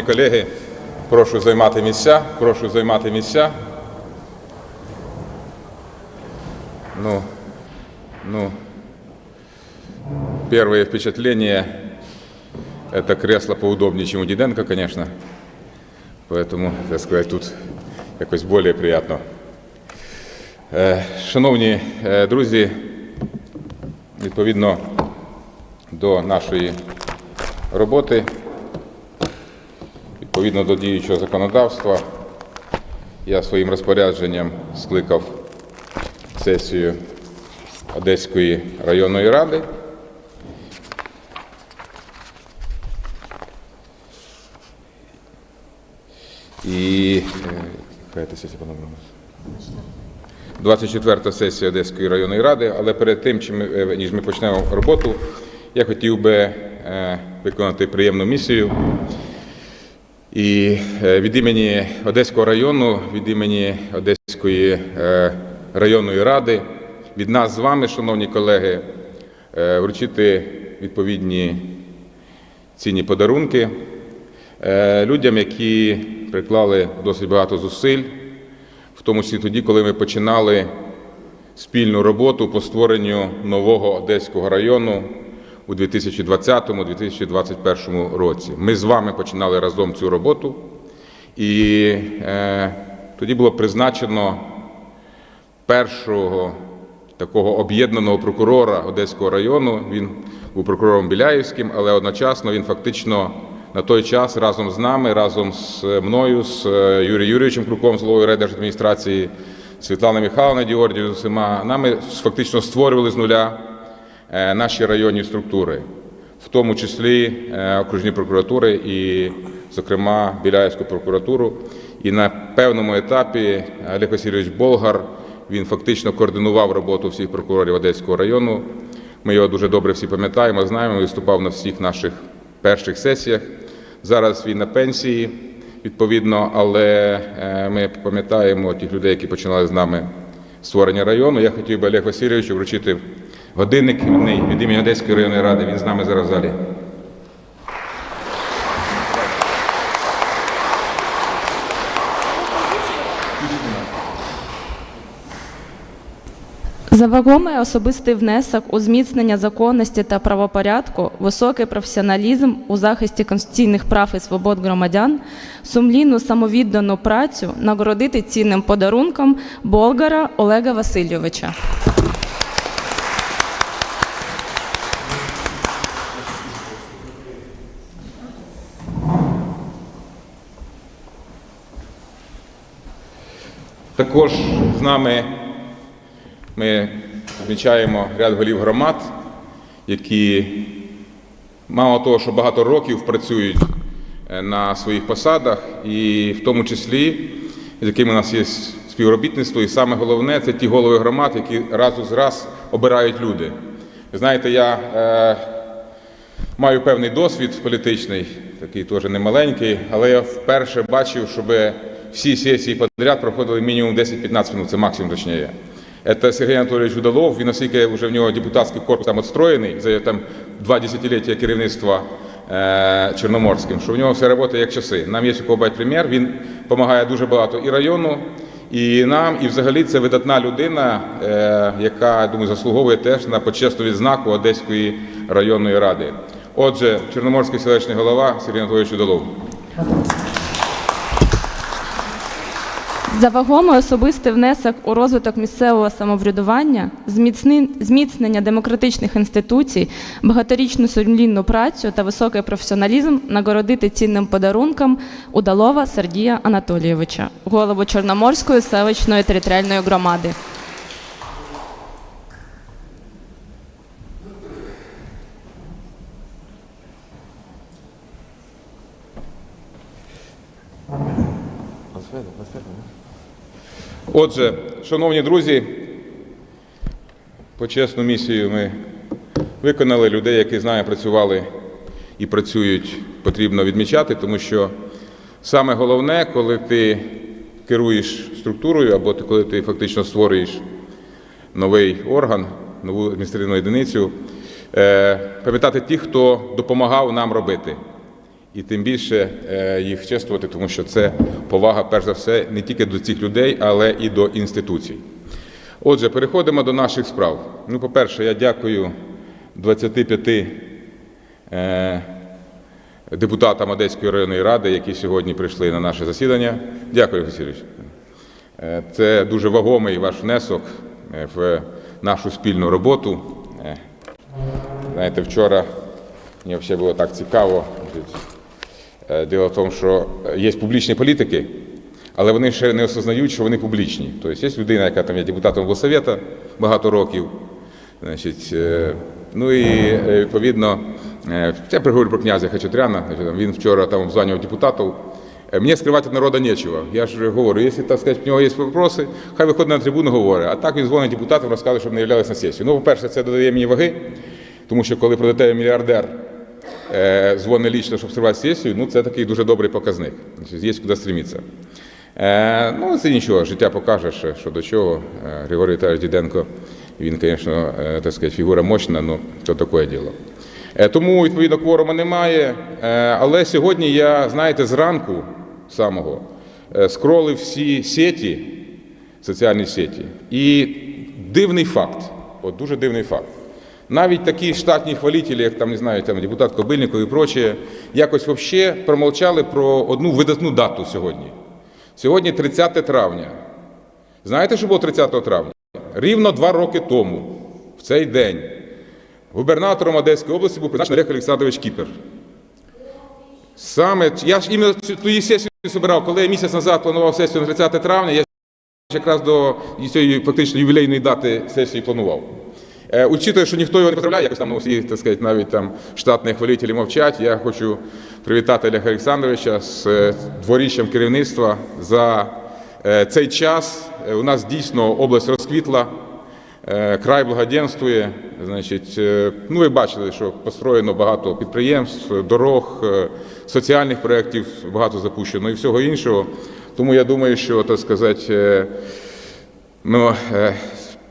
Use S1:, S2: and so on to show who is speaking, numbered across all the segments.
S1: Колеги, прошу займати місця, прошу займати місця. Ну, ну, первое впечатление – это кресло поудобнее, чем у Диденко, конечно. Поэтому, так сказать, тут якось более приятно. Е, Шановні е, друзі, відповідно до нашої роботи, Відповідно до діючого законодавства, я своїм розпорядженням скликав сесію Одеської районної ради. І е, яка сесія по-новому? 24 сесія Одеської районної ради, але перед тим, е, ніж ми почнемо роботу, я хотів би е, виконати приємну місію. І е, від імені Одеського району, від імені Одеської е, районної ради, від нас з вами, шановні колеги, е, вручити відповідні цінні подарунки людям, які приклали досить багато зусиль, в тому числі тоді, коли ми починали спільну роботу по створенню нового Одеського району у 2020-2021 році. Ми з вами починали разом цю роботу, і е, тоді було призначено першого такого об'єднаного прокурора Одеського району. Він був прокурором Біляївським, але одночасно він фактично на той час разом з нами, разом з мною, з е, Юрієм Юрійовичем Круком, з головою райдержадміністрації, Світланою Михайловною Діордію, з усіма нами фактично створювали з нуля е, наші районні структури, в тому числі е, окружні прокуратури і, зокрема, Біляївську прокуратуру. І на певному етапі Олег Васильович Болгар він фактично координував роботу всіх прокурорів Одеського району. Ми його дуже добре всі пам'ятаємо, знаємо. Виступав на всіх наших перших сесіях. Зараз він на пенсії, відповідно, але е, ми пам'ятаємо тих людей, які починали з нами створення району. Я хотів би Олег Васильовичу вручити годинник іменний від імені Одеської районної ради. Він з нами зараз в залі.
S2: За вагомий особистий внесок у зміцнення законності та правопорядку, високий професіоналізм у захисті конституційних прав і свобод громадян, сумлінну самовіддану працю нагородити цінним подарунком Болгара Олега Васильовича.
S1: Також з нами ми відмічаємо ряд голів громад, які мало того, що багато років працюють е, на своїх посадах, і в тому числі, з якими у нас є співробітництво, і саме головне це ті голови громад, які раз у раз обирають люди. Ви знаєте, я е, маю певний досвід політичний, такий теж немаленький, але я вперше бачив, щоб всі сесії подряд проходили мінімум 10-15 минут, це максимум точніше. Это Сергій Анатолійович Удалов, він наскільки вже в нього депутатський корпус там відстроєний за там два десятиліття керівництва е, Чорноморським, що в нього все працює як часи. Нам є у кого брати примір, він допомагає дуже багато і району, і нам, і взагалі це видатна людина, е, яка, думаю, заслуговує теж на почесну відзнаку Одеської районної ради. Отже, Чорноморський селищний голова Сергій Анатолійович Удалов.
S2: За вагомий особистий внесок у розвиток місцевого самоврядування, зміцнення демократичних інституцій, багаторічну сумлінну працю та високий професіоналізм нагородити цінним подарунком Удалова Сергія Анатолійовича, голову Чорноморської селищної територіальної громади.
S1: Отже, шановні друзі, почесну місію ми виконали. Людей, які з нами працювали і працюють, потрібно відмічати, тому що саме головне, коли ти керуєш структурою або коли ти фактично створюєш новий орган, нову адміністративну одиницю, е, пам'ятати тих, хто допомагав нам робити. І тим більше е, їх чествувати, тому що це повага, перш за все, не тільки до цих людей, але і до інституцій. Отже, переходимо до наших справ. Ну, по-перше, я дякую 25 е, депутатам Одеської районної ради, які сьогодні прийшли на наше засідання. Дякую, Васильович. Е, Це дуже вагомий ваш внесок в нашу спільну роботу. Знаєте, вчора мені взагалі було так цікаво. Е, Діло в тому, що є публічні політики, але вони ще не осознають, що вони публічні. Тобто є людина, яка там є депутатом облсовета багато років. Значить, е, ну і е, відповідно, я приговорю про князя Хачатряна. Він вчора там обзванював депутатів. Мені скривати народу нічого. Я ж говорю, якщо так сказати, в нього є вопроси, хай виходить на трибуну, говорить. А так він дзвонить депутатам, розказує, щоб не являлися на сесію. Ну, по-перше, це додає мені ваги, тому що коли тебе мільярдер е, дзвонить лічно, щоб сривати сесію, ну це такий дуже добрий показник. Є куди стремитися. Е, ну, це нічого, життя покаже, що, до чого. Е, Григорій Віталійович Діденко, він, звісно, так сказати, фігура мощна, але то таке діло. Тому, відповідно, кворума немає. Але сьогодні я, знаєте, зранку самого скролив всі сеті, соціальні сеті. І дивний факт, от дуже дивний факт. Навіть такі штатні хвалителі, як там, не знаю, там депутат Кобильников і прочее, якось взагалі промовчали про одну видатну дату сьогодні. Сьогодні 30 травня. Знаєте, що було 30 травня? Рівно два роки тому, в цей день, губернатором Одеської області був призначений Олег Олександрович Кіпер. Саме я ж іменно ту сесію збирав, коли я місяць назад планував сесію на 30 травня, я якраз до цієї фактично ювілейної дати сесії планував. Е, Учитує, що ніхто його не поздравляє, якось там ну, всі, так сказати, навіть там штатні хвалителі мовчать. Я хочу привітати Олега Олександровича з е, дворіччям керівництва за е, цей час. У нас дійсно область розквітла, край благоденствує. Значить, ну ви бачили, що построєно багато підприємств, дорог, соціальних проєктів багато запущено і всього іншого. Тому я думаю, що так сказати. Ну,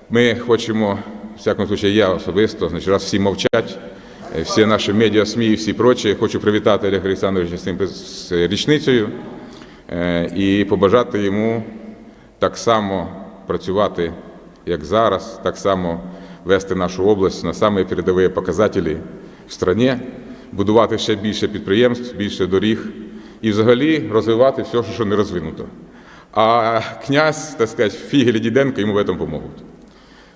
S1: ми хочемо, всякому случае, я особисто, значить, раз всі мовчать, е, всі наші медіа, СМІ і всі прочі, хочу привітати Олега Олександровича з з річницею е, і побажати йому так само працювати, як зараз, так само вести нашу область на самі передові показателі в стране, будувати ще більше підприємств, більше доріг і взагалі розвивати все, що не розвинуто. А князь, так сказати, Фігель і Діденко йому в этом поможуть.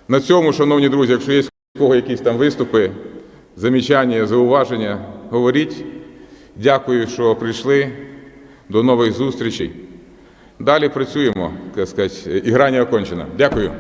S1: На цьому, шановні друзі, якщо є у кого якісь там виступи, замічання, зауваження, говоріть. Дякую, що прийшли. До нових зустрічей. Далі працюємо, так сказати, і грання окончена. Дякую.